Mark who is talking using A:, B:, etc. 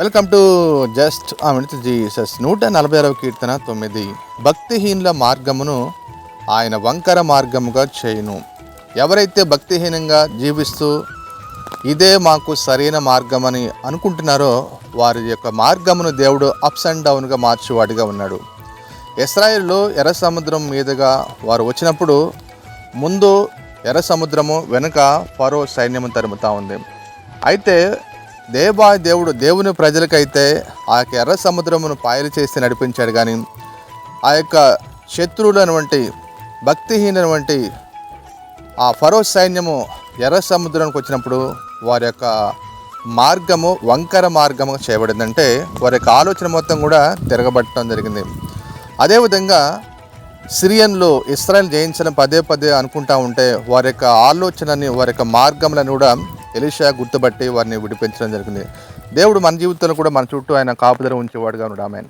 A: Welcome to just Amit Jesus. నూట నలభై ఆరవ కీర్తన తొమ్మిది. భక్తిహీనుల మార్గమును ఆయన వంకర మార్గముగా చేయును. ఎవరైతే భక్తిహీనంగా జీవిస్తూ ఇదే మాకు సరైన మార్గమని అనుకుంటున్నారో వారి యొక్క మార్గమును దేవుడు అప్స్ అండ్ డౌన్గా మార్చేవాడిగా ఉన్నాడు. ఇస్రాయిల్లో ఎర్ర సముద్రం మీదుగా వారు వచ్చినప్పుడు ముందు ఎర్ర సముద్రము వెనుక ఫరో సైన్యము తరుముతా ఉంది. అయితే దేవా దేవుడు దేవుని ప్రజలకైతే ఆ యొక్క ఎర్ర సముద్రమును పాయలు చేసి నడిపించాడు కానీ ఆ యొక్క శత్రువులటువంటి భక్తిహీనటువంటి ఆ ఫరో సైన్యము ఎర్ర సముద్రానికి వచ్చినప్పుడు వారి యొక్క మార్గము వంకర మార్గము చేయబడిందంటే వారి యొక్క ఆలోచన మొత్తం కూడా తిరగబట్టడం జరిగింది. అదేవిధంగా సిరియన్లు ఇస్రాయల్ జయించడం పదే పదే అనుకుంటా ఉంటే వారి యొక్క ఆలోచనని వారి యొక్క మార్గములను కూడా ఎలిషా గుర్తుపట్టి వారిని విడిపించడం జరిగింది. దేవుడు మన జీవితంలో కూడా మన చుట్టూ ఆయన కాపుదల ఉంచేవాడుగా ఉన్నాడు. ఆమె